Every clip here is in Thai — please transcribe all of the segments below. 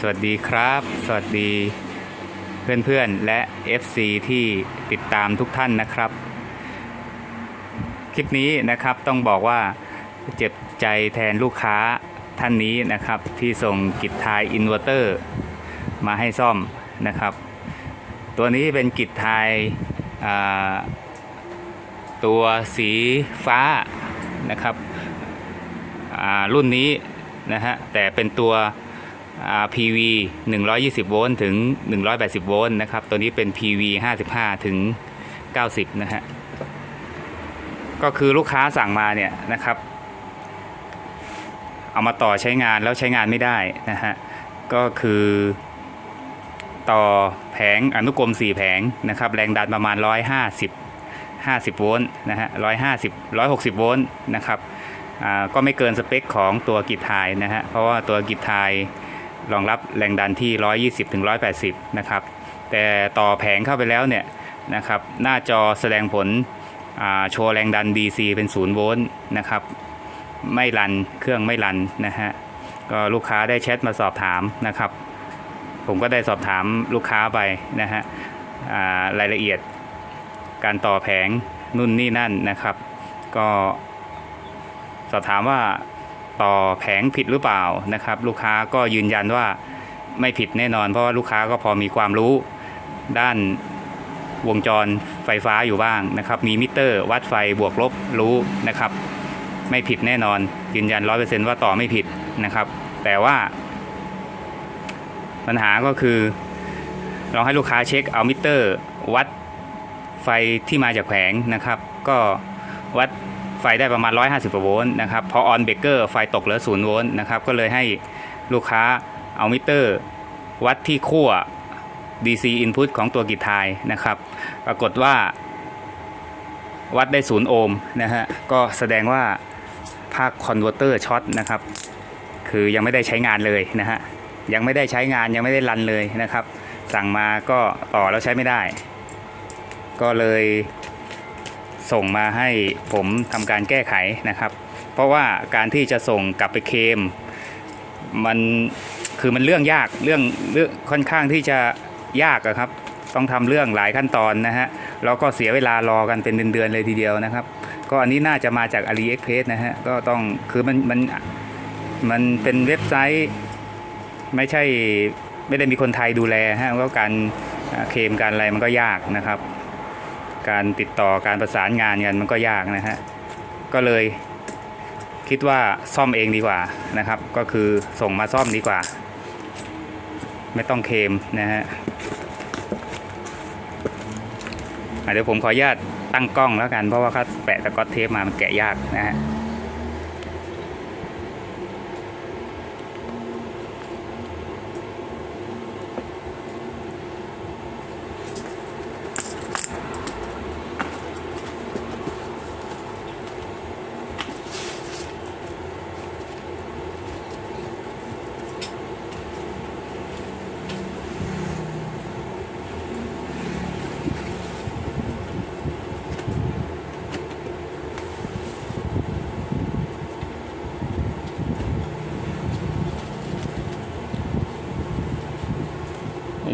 สวัสดีครับ สวัสดีเพื่อนๆและ FC ที่ติดตามทุกท่านนะครับ คลิปนี้นะครับต้องบอกว่าเจ็บใจแทนลูกค้าท่านนี้นะครับ ที่ส่งกิจทายอินเวอร์เตอร์มาให้ซ่อมนะครับ ตัวนี้เป็นกิจทายตัวสีฟ้านะครับรุ่นนี้นะฮะแต่เป็นตัว PV 120 โวลต์ถึง 180 โวลต์นะครับ ตัวนี้เป็น PV 55 ถึง 90 นะฮะ ก็คือลูกค้าสั่งมาเนี่ยนะครับ เอามาต่อใช้งานแล้วใช้งานไม่ได้นะฮะ ก็คือต่อแผงอนุกรม 4 แผงนะครับ แรงดันประมาณ 150 50 โวลต์นะฮะ 150 160 โวลต์นะครับอ่าก็ไม่เกินสเปคของตัวกิจทายนะฮะ เพราะว่าตัวกิจทาย รองรับแรงดันที่ 120ถึง180 นะครับ แต่ต่อแผงเข้าไปแล้วเนี่ยนะครับ หน้าจอแสดงผลโชว์แรงดัน DC เป็น 0 โวลต์นะครับ ไม่รันเครื่องไม่รันนะฮะ ก็ลูกค้าได้แชทมาสอบถามนะครับ ผมก็ได้สอบถามลูกค้าไปนะฮะรายละเอียดการต่อแผงนู่นนี่นั่นนะครับ ก็สอบถามว่า ต่อแผงผิดหรือเปล่านะครับ ลูกค้าก็ยืนยันว่าไม่ผิดแน่นอน เพราะว่าลูกค้าก็พอมีความรู้ด้านวงจรไฟฟ้าอยู่บ้างนะครับ มีมิเตอร์ วัดไฟบวกลบรู้นะครับ ไม่ผิดแน่นอน ยืนยันร้อยเปอร์เซ็นว่าต่อไม่ผิดนะครับ แต่ว่า ปัญหาก็คือลองให้ลูกค้าเช็คเอามิเตอร์ วัดไฟที่มาจากแผงนะครับ ก็วัด ฟได้ประมาณ 150กว่าโวลต์นะครับพอออนเบรกเกอร์ไฟตกเหลือ0โวลต์นะครับก็เลยให้ลูกค้าเอามิเตอร์ วัดที่ขั้ว DC input ของตัวกิจทายนะครับปรากฏว่า วัดได้ 0 โอห์มนะฮะก็แสดงว่าภาคคอนเวอร์เตอร์ช็อตนะครับคือยังไม่ได้ใช้งานเลยนะฮะยังไม่ได้ใช้งานยังไม่ได้รันเลยนะครับ สั่งมาก็ต่อแล้วใช้ไม่ได้ ก็เลย ส่งมาให้ผมทำการแก้ไขนะครับ เพราะว่าการที่จะส่งกลับไปเคมมันคือมันเรื่องยากเรื่องเรื่องค่อนข้างที่จะยากครับ ต้องทำเรื่องหลายขั้นตอนนะฮะแล้วก็เสียเวลารอกันเป็นเดือนๆเลยทีเดียวนะครับ ก็อันนี้น่าจะมาจาก AliExpress นะฮะก็ต้องคือมันมันมันเป็นเว็บไซต์ไม่ใช่ไม่ได้มีคนไทยดูแลฮะก็การเคลมการอะไรมันก็ยากนะครับ การติดต่อการประสานงานกันมันก็ยากนะฮะก็เลยคิดว่าซ่อมเองดีกว่านะครับ ก็คือส่งมาซ่อมดีกว่า ไม่ต้องเคมนะฮะอะเดี๋ยวผมขออนุญาตตั้งกล้องแล้วกันเพราะว่าเขาแปะตะก๊อตเทปมามันแกะยากนะฮะ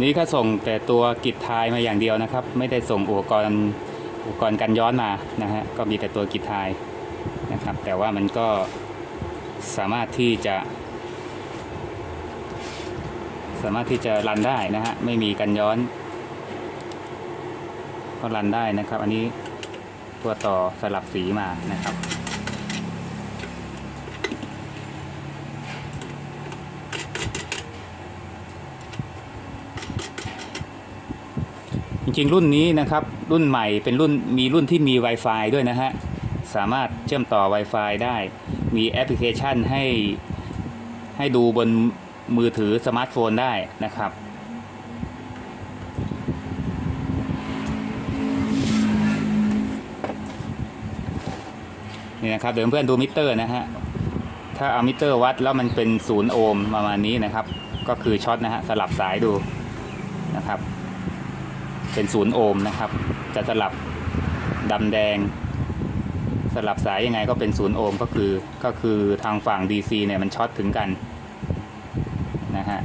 นี้ก็ส่งแต่ตัวกิจทายมาอย่างเดียวนะครับ ไม่ได้ส่งอุปกรณ์อุปกรณ์กันย้อนมานะฮะก็มีแต่ตัวกิจทายนะครับ แต่ว่ามันก็สามารถที่จะ สามารถที่จะรันได้นะฮะไม่มีกันย้อนก็รันได้นะครับ อันนี้ตัวต่อสลับสีมานะครับ ริงๆ รุ่นนี้นะครับ รุ่นใหม่เป็นรุ่นมีรุ่นที่มี Wi-Fi ด้วยนะฮะ สามารถเชื่อมต่อ Wi-Fi ได้ มีแอปพลิเคชันให้ให้ดูบนมือถือสมาร์ทโฟนได้นะครับนี่นะครับเดี๋ยวเพื่อนดูมิเตอร์นะฮะ ถ้าเอามิเตอร์วัดแล้วมันเป็นศูนย์โอห์มประมาณนี้นะครับ ก็คือช็อตนะฮะสลับสายดูนะครับ เป็นศูนย์โอห์มนะครับ จะสลับดำแดง สลับสายยังไงก็เป็นศูนย์โอห์มก็คือก็คือทางฝั่ง DC เนี่ยมันช็อตถึงกันนะฮะ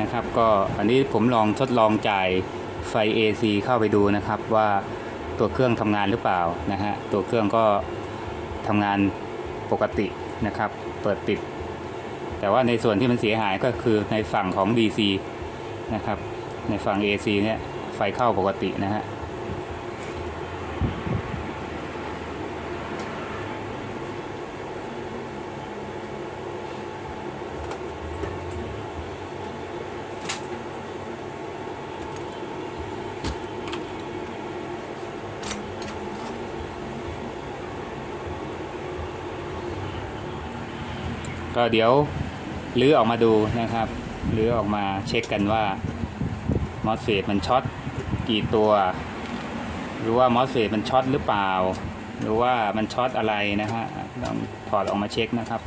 นะครับ ก็อันนี้ผมลองทดลองจ่ายไฟ AC เข้าไปดูนะครับว่าตัวเครื่องทำงานหรือเปล่านะฮะตัวเครื่องก็ทำงานปกตินะครับ เปิดปิด แต่ว่าในส่วนที่มันเสียหายก็คือในฝั่งของ DC นะครับ ในฝั่ง AC เนี่ยไฟเข้าปกตินะฮะ ก็เดี๋ยวลื้อออกมาดูนะครับลื้อออกมาเช็คกันว่ามอสเฟตมันช็อตกี่ตัว หรือว่ามอสเฟตมันช็อตหรือเปล่า หรือว่ามันช็อตอะไรนะฮะลองถอดออกมาเช็คนะครับ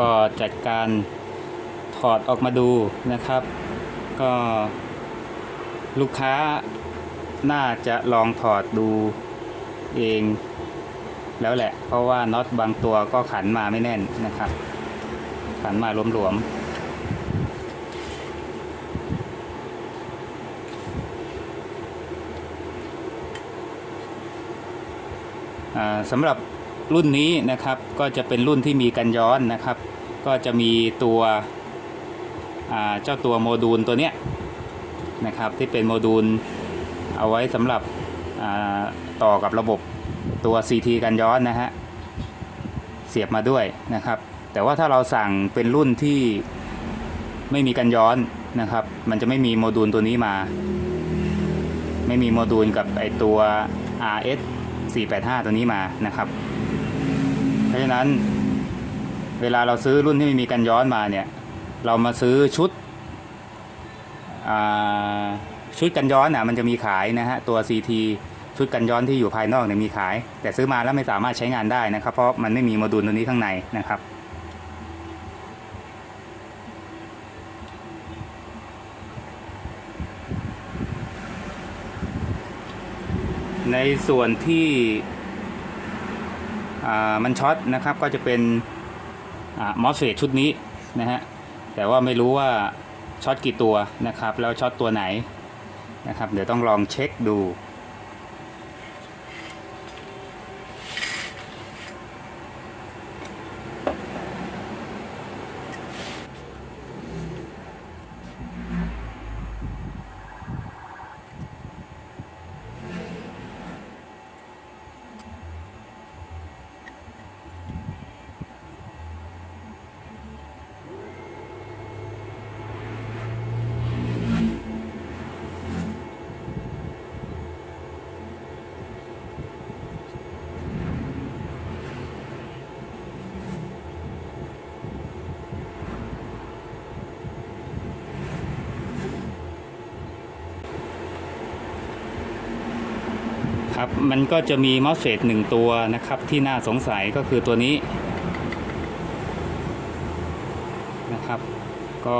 ก็จัดการถอดออกมาดูนะครับ ก็ลูกค้าน่าจะลองถอดดูเองแล้วแหละ เพราะว่าน็อตบางตัวก็ขันมาไม่แน่นนะครับ ขันมาหลวมๆสำหรับ รุ่นนี้นะครับก็จะเป็นรุ่นที่มีกันย้อนนะครับ ก็จะมีตัวเจ้าตัวโมดูลตัวเนี้ยนะครับที่เป็นโมดูลเอาไว้สำหรับต่อกับระบบตัว CT กันย้อนนะฮะเสียบมาด้วยนะครับ แต่ว่าถ้าเราสั่งเป็นรุ่นที่ไม่มีกันย้อนนะครับ มันจะไม่มีโมดูลตัวนี้มา ไม่มีโมดูลกับไอตัว RS 485 ตัวนี้มานะครับะฉะนั้น เวลาเราซื้อรุ่นที่ไม่มีกันย้อนมาเนี่ย เรามาซื้อชุดชุดกันย้อนอะมันจะมีขายนะฮะตัว CT ชุดกันย้อนที่อยู่ภายนอกเนี่ยมีขาย แต่ซื้อมาแล้วไม่สามารถใช้งานได้นะครับ เพราะมันไม่มีโมดูลตัวนี้ข้างในนะครับ ในส่วนที่ มันช็อตนะครับก็จะเป็นมอสเฟตชุดนี้นะฮะแต่ว่าไม่รู้ว่าช็อตกี่ตัวนะครับแล้วช็อตตัวไหนนะครับเดี๋ยวต้องลองเช็คดู ครับ มันก็จะมีมอสเฟตหนึ่งตัวนะครับ ที่น่าสงสัยก็คือตัวนี้นะครับ ก็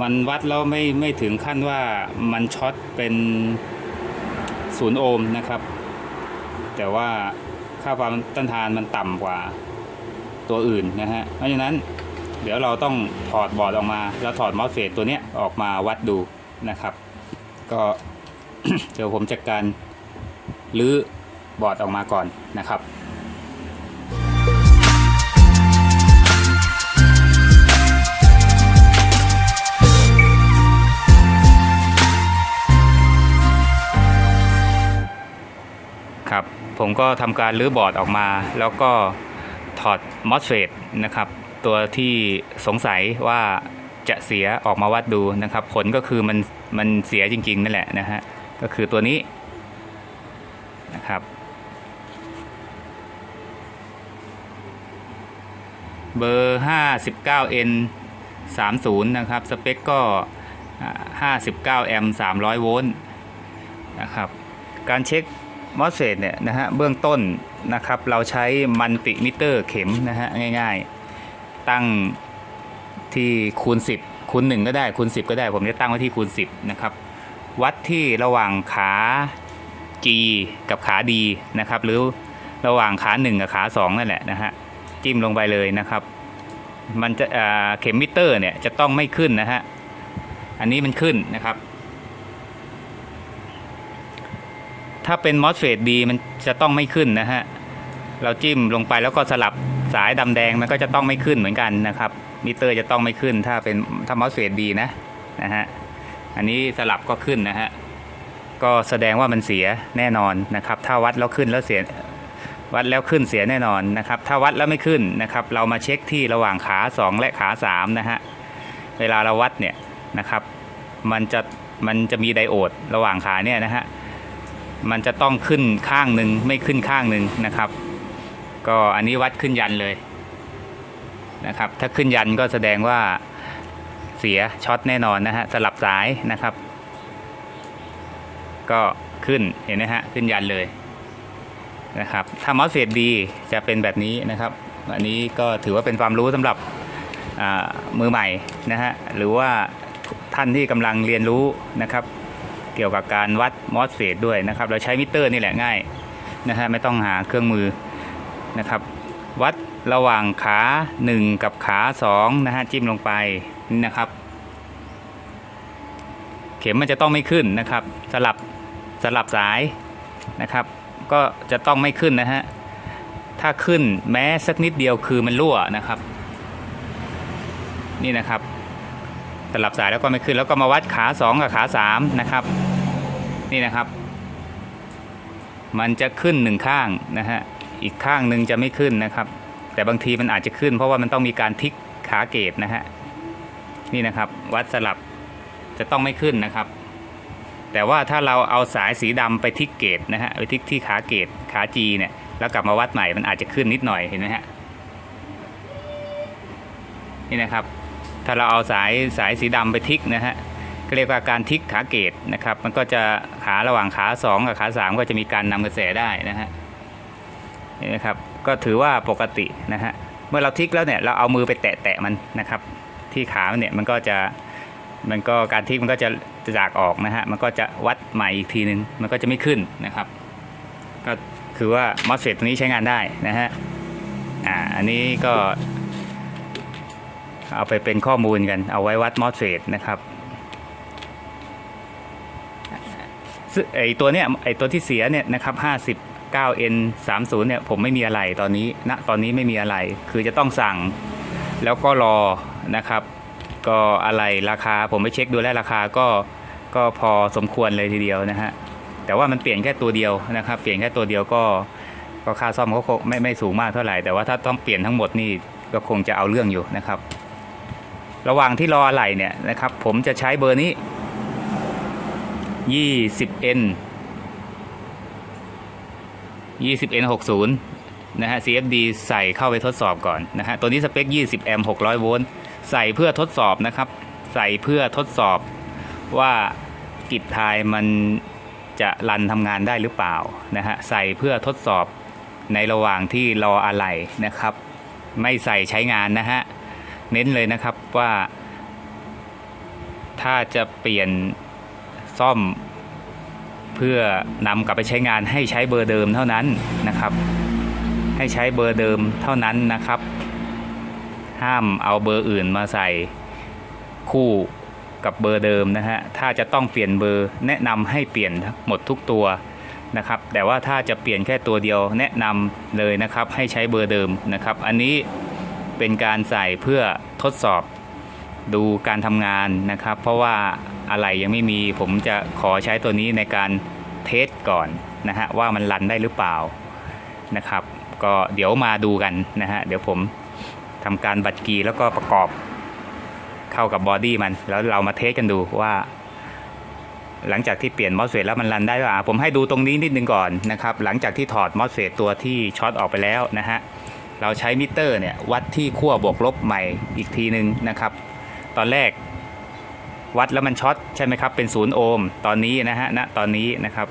มันวัดแล้วไม่ไม่ถึงขั้นว่ามันช็อตเป็นศูนย์โอห์มนะครับ แต่ว่าค่าความต้านทานมันต่ำกว่าตัวอื่นนะฮะ เพราะฉะนั้นเดี๋ยวเราต้องถอดบอร์ดออกมา แล้วถอดมอสเฟตตัวนี้ออกมาวัดดูนะครับ ก็เดี๋ยวผมจัดการ หรือบอร์ดออกมาก่อนนะครับครับผมก็ทำการรื้อบอร์ดออกมา แล้วก็ถอดมอสเฟตนะครับ ตัวที่สงสัยว่าจะเสียออกมาวัดดูนะครับ ผลก็คือมันมันเสียจริงๆนั่นแหละนะฮะก็คือตัวนี้ นะครับ เบอร์ 59N 30 นะครับ สเปคก็อ่า59 แอมป์300 โวลต์นะครับ การเช็คมอสเฟตเนี่ยนะฮะเบื้องต้นนะครับ เราใช้มัลติมิเตอร์เข็มนะฮะง่ายๆ ตั้งที่คูณ 10 คูณ 1 ก็ได้คูณ 10 ก็ได้ ผมจะตั้งไว้ที่คูณ 10 นะครับ วัดที่ระหว่างขา G กับขา D นะครับ หรือระหว่างขา 1 กับขา 2 นั่นแหละนะฮะจิ้มลงไปเลยนะครับ มันจะเข็มมิเตอร์เนี่ยจะต้องไม่ขึ้นนะฮะอันนี้มันขึ้นนะครับ ถ้าเป็นมอสเฟตดีมันจะต้องไม่ขึ้นนะฮะเราจิ้มลงไปแล้วก็สลับสายดำแดงมันก็จะต้องไม่ขึ้นเหมือนกันนะครับมิเตอร์จะต้องไม่ขึ้นถ้าเป็นถ้ามอสเฟตดีนะนะฮะอันนี้สลับก็ขึ้นนะฮะ ก็แสดงว่ามันเสียแน่นอนนะครับ ถ้าวัดแล้วขึ้นแล้วเสียวัดแล้วขึ้นเสียแน่นอนนะครับ ถ้าวัดแล้วไม่ขึ้นนะครับ เรามาเช็คที่ระหว่างขา 2 และขา3นะฮะเวลาเราวัดเนี่ยนะครับ มันจะมันจะมีไดโอดระหว่างขาเนี่ยนะฮะมันจะต้องขึ้นข้างหนึ่งไม่ขึ้นข้างหนึ่งนะครับ ก็อันนี้วัดขึ้นยันเลยนะครับ ถ้าขึ้นยันก็แสดงว่าเสียช็อตแน่นอนนะฮะสลับสายนะครับ ก็ขึ้นเห็นไหมฮะขึ้นยันเลยนะครับถ้ามอสเฟตดีจะเป็นแบบนี้นะครับ อันนี้ก็ถือว่าเป็นความรู้สำหรับมือใหม่นะฮะหรือว่าท่านที่กำลังเรียนรู้นะครับเกี่ยวกับการวัดมอสเฟตด้วยนะครับ เราใช้มิเตอร์นี่แหละง่ายนะฮะไม่ต้องหาเครื่องมือนะครับ วัดระหว่างขา 1 กับขา 2 นะฮะจิ้มลงไปนี่นะครับ เข็มมันจะต้องไม่ขึ้นนะครับ สลับ สลับสายนะครับ ก็จะต้องไม่ขึ้นนะฮะ ถ้าขึ้นแม้สักนิดเดียวคือมันรั่วนะครับ นี่นะครับ สลับสายแล้วก็ไม่ขึ้นแล้วก็มาวัดขา 2 กับขา3นะครับ นี่นะครับ มันจะขึ้นหนึ่งข้างนะฮะ อีกข้างหนึ่งจะไม่ขึ้นนะครับ แต่บางทีมันอาจจะขึ้น เพราะว่ามันต้องมีการทิกขาเกตนะฮะ นี่นะครับ วัดสลับจะต้องไม่ขึ้นนะครับ แต่ว่าถ้าเราเอาสายสีดำไปทิกเกตนะฮะไปทิกที่ขาเกตขาจีเนี่ยแล้วกลับมาวัดใหม่มันอาจจะขึ้นนิดหน่อยเห็นไหมฮะนี่นะครับ ถ้าเราเอาสายสายสีดำไปทิกนะฮะก็เรียกว่าการทิกขาเกตนะครับ มันก็จะขาระหว่างขา 2 กับขา 3 ก็จะมีการนำกระแสได้นะฮะนี่นะครับก็ถือว่าปกตินะฮะเมื่อเราทิกแล้วเนี่ยเราเอามือไปแตะแตะมันนะครับ ที่ขามันเนี่ยมันก็จะมันก็การทิกมันก็จะ จากออกนะฮะมันก็จะวัดใหม่อีกทีนึงมันก็จะไม่ขึ้นนะครับ ก็คือว่ามอสเฟตตัวนี้ใช้งานได้นะฮะอ่าอันนี้ก็ เอาไปเป็นข้อมูลกันเอาไว้วัดมอสเฟตนะครับไอตัวเนี้ยไอตัวที่เสียเนี่ยนะครับ 59 N 30เนี่ยผมไม่มีอะไรตอนนี้ณตอนนี้ไม่มีอะไร คือจะต้องสั่งแล้วก็รอนะครับ ก็อะไรราคาผมไปเช็คดูแล้วราคาก็ก็พอสมควรเลยทีเดียวนะฮะแต่ว่ามันเปลี่ยนแค่ตัวเดียวนะครับ เปลี่ยนแค่ตัวเดียวก็ก็ค่าซ่อมก็คงไม่ไม่สูงมากเท่าไหร่แต่ว่าถ้าต้องเปลี่ยนทั้งหมดนี่ก็คงจะเอาเรื่องอยู่นะครับ ระหว่างที่รออะไรเนี่ยนะครับ ผมจะใช้เบอร์นี้ 20N 20N 60นะฮะ CFD ใส่เข้าไปทดสอบก่อนนะฮะ ตัวนี้สเปค 20 แอมป์ 600 โวลต์ ใส่เพื่อทดสอบนะครับ ใส่เพื่อทดสอบว่ากิจทายมันจะรันทำงานได้หรือเปล่านะฮะใส่เพื่อทดสอบในระหว่างที่รออะไรนะครับ ไม่ใส่ใช้งานนะฮะเน้นเลยนะครับว่า ถ้าจะเปลี่ยนซ่อม เพื่อนำกลับไปใช้งานให้ใช้เบอร์เดิมเท่านั้นนะครับ ให้ใช้เบอร์เดิมเท่านั้นนะครับ ห้ามเอาเบอร์อื่นมาใส่คู่กับเบอร์เดิมนะฮะ ถ้าจะต้องเปลี่ยนเบอร์แนะนำให้เปลี่ยนหมดทุกตัวนะครับ แต่ว่าถ้าจะเปลี่ยนแค่ตัวเดียวแนะนำเลยนะครับให้ใช้เบอร์เดิมนะครับ อันนี้เป็นการใส่เพื่อทดสอบดูการทำงานนะครับ เพราะว่าอะไรยังไม่มีผมจะขอใช้ตัวนี้ในการเทสก่อนนะฮะว่ามันรันได้หรือเปล่านะครับ ก็เดี๋ยวมาดูกันนะฮะเดี๋ยวผม ทำการบัดกีแล้วก็ประกอบเข้ากับบอดี้มัน แล้วเรามาเทสกันดูว่า หลังจากที่เปลี่ยนมอสเฟตแล้วมันรันได้หรือเปล่าผมให้ดูตรงนี้นิดนึงก่อนนะครับ หลังจากที่ถอดมอสเฟตตัวที่ช็อตออกไปแล้วนะฮะเราใช้มิเตอร์เนี่ยวัดที่ขั้วบวกลบใหม่อีกทีนึงนะครับ ตอนแรกวัดแล้วมันช็อตใช่ไหมครับเป็นศูนย์โอห์มตอนนี้นะฮะณตอนนี้นะครับ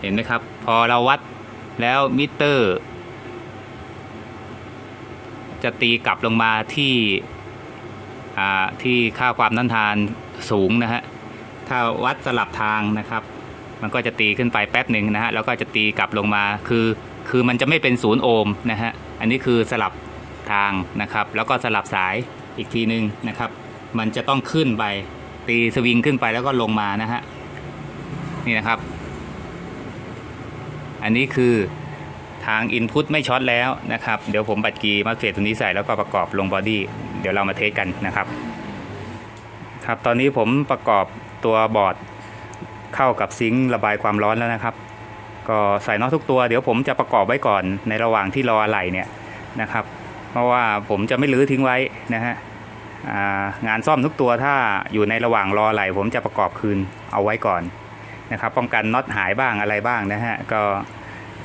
เห็นไหมครับ พอเราวัดแล้วมิเตอร์ จะตีกลับลงมาที่ที่ค่าความต้านทานสูงนะฮะถ้าวัดสลับทางนะครับ มันก็จะตีขึ้นไปแป๊บหนึ่งนะฮะแล้วก็จะตีกลับลงมาคือคือมันจะไม่เป็นศูนย์โอห์มนะฮะอันนี้คือสลับทางนะครับ แล้วก็สลับสายอีกทีหนึ่งนะครับ มันจะต้องขึ้นไปตีสวิงขึ้นไปแล้วก็ลงมานะฮะนี่นะครับ อันนี้คือ ทาง Input ไม่ช็อตแล้วนะครับ เดี๋ยวผมบัดกีมาเฟตตัวนี้ใส่แล้วก็ประกอบลงบอดี้เดี๋ยวเรามาเทสกันนะครับ ครับตอนนี้ผมประกอบตัวบอร์ดเข้ากับซิงค์ระบายความร้อนแล้วนะครับ ก็ใส่น็อตทุกตัว เดี๋ยวผมจะประกอบไว้ก่อนในระหว่างที่รออะไหล่เนี่ยนะครับ เพราะว่าผมจะไม่รื้อทิ้งไว้นะฮะงานซ่อมทุกตัวถ้าอยู่ในระหว่างรออะไหล่ผมจะประกอบคืนเอาไว้ก่อนนะครับ ป้องกันน็อตหายบ้างอะไรบ้างนะฮะก็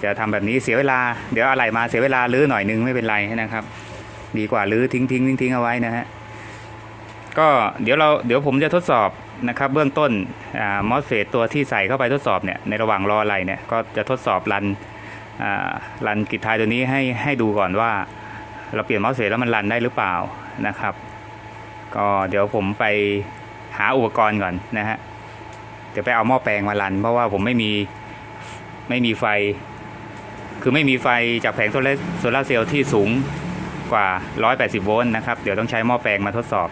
จะทำแบบนี้เสียเวลาเดี๋ยวอะไหลมาเสียเวลารื้อหน่อยนึงไม่เป็นไรนะครับ ดีกว่ารื้อทิ้งทิ้งทิ้งทิ้งเอาไว้นะฮะก็เดี๋ยวเราเดี๋ยวผมจะทดสอบนะครับเบื้องต้นมอสเฟตตัวที่ใส่เข้าไปทดสอบเนี่ยในระหว่างรออะไรเนี่ยก็จะทดสอบรันรันกิจทายตัวนี้ให้ให้ดูก่อนว่า เราเปลี่ยนมอสเฟตแล้วมันรันได้หรือเปล่านะครับ ก็เดี๋ยวผมไปหาอุปกรณ์ก่อนนะฮะเดี๋ยวไปเอาหม้อแปลงมารัน เพราะว่าผมไม่มีไม่มีไฟ คือไม่มีไฟจากแผงโซลาร์โซลาเซลล์ที่สูงกว่า 180 โวลต์นะครับ เดี๋ยวต้องใช้หม้อแปลงมาทดสอบ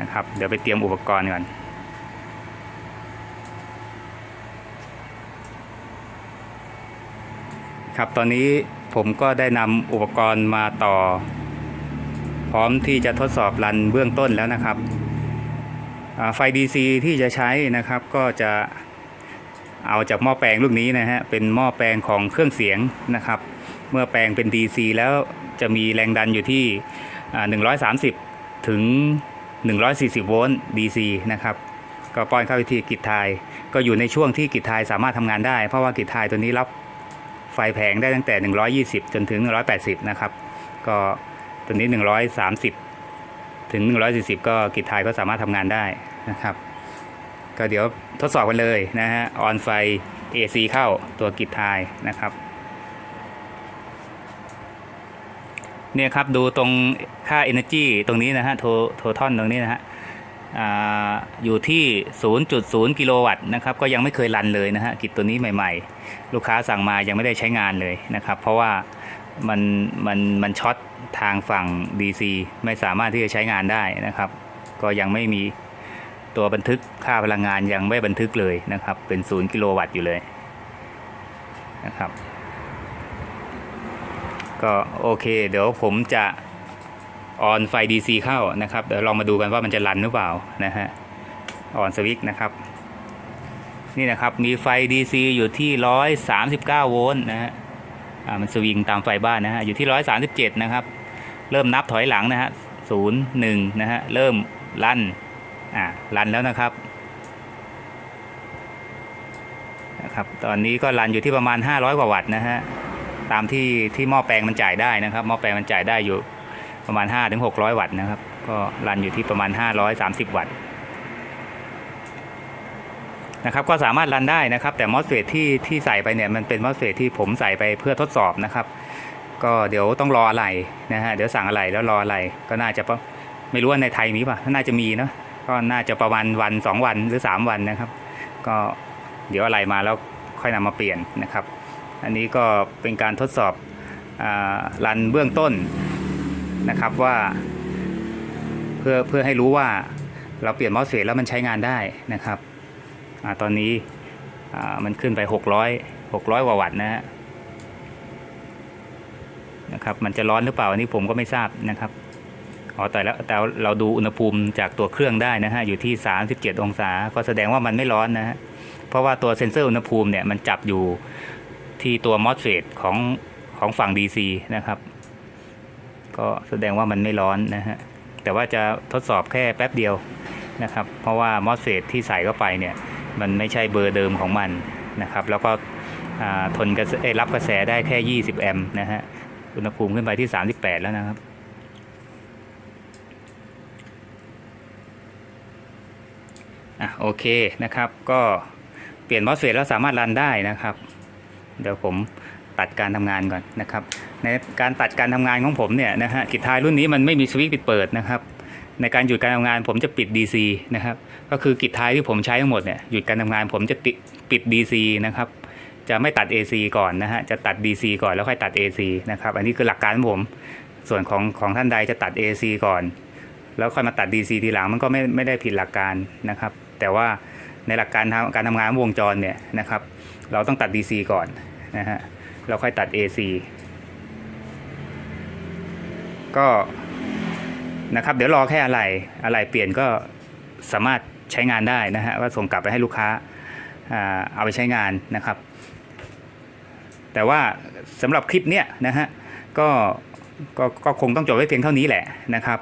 นะครับ เดี๋ยวไปเตรียมอุปกรณ์ก่อนครับ ตอนนี้ผมก็ได้นำอุปกรณ์มาต่อ พร้อมที่จะทดสอบรันเบื้องต้นแล้วนะครับ ไฟ DC ที่จะใช้นะครับก็จะ เอาจากหม้อแปลงลูกนี้นะฮะเป็นหม้อแปลงของเครื่องเสียงนะครับ เมื่อแปลงเป็น DC แล้วจะมีแรงดันอยู่ที่ 130 ถึง 140 โวลต์ DC นะครับก็ป้อนเข้าไปที่กิจทาย ก็อยู่ในช่วงที่กิจทายสามารถทำงานได้ เพราะว่ากิจทายตัวนี้รับไฟแผงได้ตั้งแต่ 120 จนถึง 180 นะครับ ก็ตัวนี้ 130 ถึง 140 ก็กิจทายก็สามารถทำงานได้นะครับ ก็เดี๋ยวทดสอบกันเลยนะฮะ ออนไฟ AC เข้าตัวกิจทายนะครับ เนี่ยครับดูตรงค่า Energy ตรงนี้นะฮะ โทโททอนตรงนี้นะฮะอ่าอยู่ที่ 0.0 กิโลวัตต์นะครับ ก็ยังไม่เคยรันเลยนะฮะ กิจตัวนี้ใหม่ ๆ ลูกค้าสั่งมายังไม่ได้ใช้งานเลยนะครับ เพราะว่ามันมันมันช็อตทางฝั่ง DC ไม่สามารถที่จะใช้งานได้นะครับ ก็ยังไม่มี ตัวบันทึกค่าพลังงานยังไม่บันทึกเลยนะครับ เป็น0กิโลวัตต์อยู่เลยนะครับ ก็โอเค เดี๋ยวผมจะออนไฟ DC เข้านะครับ เดี๋ยวลองมาดูกันว่ามันจะรันหรือเปล่านะฮะออนสวิตช์นะครับ นี่นะครับมีไฟ DC อยู่ที่ 139 โวลต์นะฮะอ่ามันสวิงตามไฟบ้านนะฮะอยู่ที่ 137 นะครับ เริ่มนับถอยหลังนะฮะ0 1นะฮะเริ่มรัน อ่ารันแล้วนะครับนะครับ ตอนนี้ก็รันอยู่ที่ประมาณ 500 กว่าวัตต์นะฮะตามที่ที่หม้อแปลงมันจ่ายได้นะครับหม้อแปลงมันจ่ายได้อยู่ประมาณ5-600ถึง600 วัตต์นะครับ ก็รันอยู่ที่ประมาณ 530 วัตต์นะครับก็สามารถรันได้นะครับ แต่มอสเฟตที่ที่ใส่ไปเนี่ยมันเป็นมอสเฟตที่ผมใส่ไปเพื่อทดสอบนะครับ ก็เดี๋ยวต้องรออะไรนะฮะเดี๋ยวสั่งอะไรแล้วรออะไรก็น่าจะไม่รู้ว่าในไทยมีป่ะน่าจะมีเนาะ ก็น่าจะประมาณวัน 2 วันหรือ 3 วันนะครับ ก็เดี๋ยวอะไรมาแล้วค่อยนำมาเปลี่ยนนะครับ อันนี้ก็เป็นการทดสอบรันเบื้องต้นนะครับว่า เพื่อเพื่อให้รู้ว่าเราเปลี่ยนมอสเฟตแล้วมันใช้งานได้นะครับอตอนนี้มันขึ้นไป 600 600กว่าวัตต์นะฮะนะครับ มันจะร้อนหรือเปล่าอันนี้ผมก็ไม่ทราบนะครับ อ๋อแต่แล้วแต่เราดูอุณหภูมิจากตัวเครื่องได้นะฮะอยู่ที่ 37 องศา ก็แสดงว่ามันไม่ร้อนนะฮะเพราะว่าตัวเซ็นเซอร์อุณหภูมิเนี่ยมันจับอยู่ที่ตัวมอสเฟตของของฝั่ง DC นะครับ ก็แสดงว่ามันไม่ร้อนนะฮะแต่ว่าจะทดสอบแค่แป๊บเดียวนะครับ เพราะว่ามอสเฟตที่ใส่เข้าไปเนี่ยมันไม่ใช่เบอร์เดิมของมันนะครับ แล้วก็ทนกระแสรับกระแสได้แค่ 20 แอมป์นะฮะอุณหภูมิขึ้นไปที่ 38 แล้วนะครับ อะโอเคนะครับ ก็เปลี่ยนมอสเฟตแล้วสามารถรันได้นะครับ เดี๋ยวผมตัดการทำงานก่อนนะครับ ในการตัดการทำงานของผมเนี่ยนะฮะกิจทายรุ่นนี้มันไม่มีสวิตช์ปิดเปิดนะครับ ในการหยุดการทำงานผมจะปิด DC นะครับ ก็คือกิจทายที่ผมใช้ทั้งหมดเนี่ยหยุดการทำงานผมจะติดปิด DC นะครับ จะไม่ตัด AC ก่อนนะฮะจะตัด DC ก่อนแล้วค่อยตัด AC นะครับอันนี้คือหลักการของผมส่วนของของท่านใดจะตัด AC ก่อน แล้วค่อยมาตัด DC ทีหลังมันก็ไม่ไม่ได้ผิดหลักการนะครับแต่ว่าในหลักการทำการทำงานวงจรเนี่ยนะครับ เราต้องตัด DC ก่อนนะฮะเราค่อยตัด AC ก็นะครับเดี๋ยวรอแค่อะไรอะไรเปลี่ยนก็สามารถใช้งานได้นะฮะว่าส่งกลับไปให้ลูกค้าอ่าเอาไปใช้งานนะครับ แต่ว่าสำหรับคลิปเนี้ยนะฮะก็ก็ก็คงต้องจบไว้เพียงเท่านี้แหละนะครับ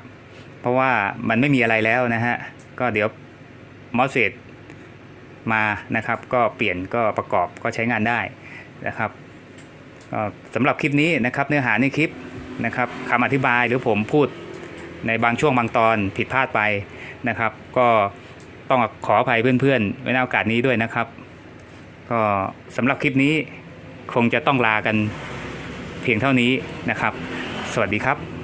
เพราะว่ามันไม่มีอะไรแล้วนะฮะก็เดี๋ยว มอสเฟตมานะครับ ก็เปลี่ยนก็ประกอบก็ใช้งานได้นะครับสำหรับคลิปนี้นะครับเนื้อหาในคลิปนะครับคำอธิบายหรือผมพูดในบางช่วงบางตอนผิดพลาดไปนะครับ ก็ต้องขออภัยเพื่อนๆไว้ในโอกาสนี้ด้วยนะครับ ก็สำหรับคลิปนี้คงจะต้องลากันเพียงเท่านี้นะครับ สวัสดีครับ